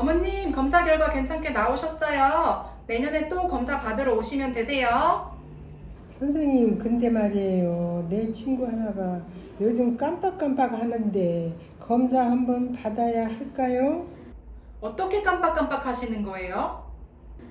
어머님, 검사 결과 괜찮게 나오셨어요. 내년에 또 검사 받으러 오시면 되세요. 선생님, 근데 말이에요. 내 친구 하나가 요즘 깜빡깜빡 하는데 검사 한번 받아야 할까요? 어떻게 깜빡깜빡 하시는 거예요?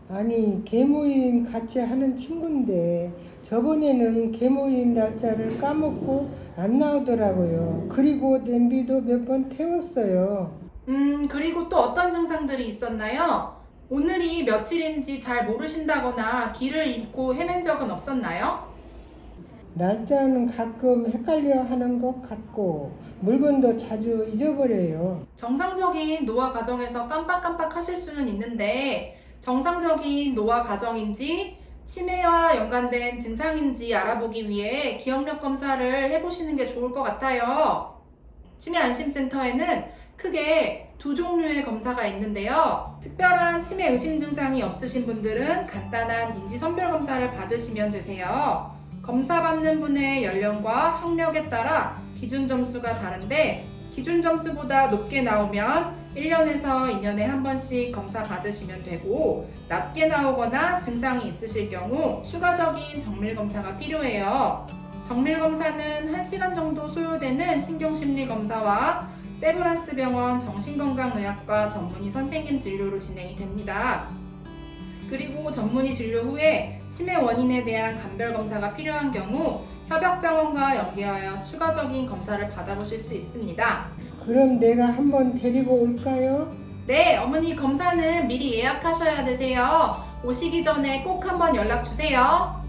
아니, 개모임 같이 하는 친구인데 저번에는 개모임 날짜를 까먹고 안 나오더라고요. 그리고 냄비도 몇 번 태웠어요. 음, 그리고 또 어떤 증상들이 있었나요? 오늘이 며칠인지 잘 모르신다거나 길을 잃고 헤맨 적은 없었나요? 날짜는 가끔 헷갈려 하는 것 같고 물건도 자주 잊어버려요. 정상적인 노화 과정에서 깜빡깜빡 하실 수는 있는데 정상적인 노화 과정인지 치매와 연관된 증상인지 알아보기 위해 기억력 검사를 해보시는 게 좋을 것 같아요. 치매 안심센터에는 크게 두 종류의 검사가 있는데요. 특별한 치매 의심 증상이 없으신 분들은 간단한 인지 선별 검사를 받으시면 되세요. 검사 받는 분의 연령과 학력에 따라 기준 점수가 다른데 기준 점수보다 높게 나오면 1년에서 2년에 한 번씩 검사 받으시면 되고 낮게 나오거나 증상이 있으실 경우 추가적인 정밀 검사가 필요해요. 정밀 검사는 1시간 정도 소요되는 신경심리 검사와 세브란스 병원 정신건강의학과 전문의 선생님 진료로 진행이 됩니다. 그리고 전문의 진료 후에 치매 원인에 대한 감별 검사가 필요한 경우 협약병원과 연계하여 추가적인 검사를 받아보실 수 있습니다. 그럼 내가 한번 데리고 올까요? 네, 어머니 검사는 미리 예약하셔야 되세요. 오시기 전에 꼭 한번 연락 주세요.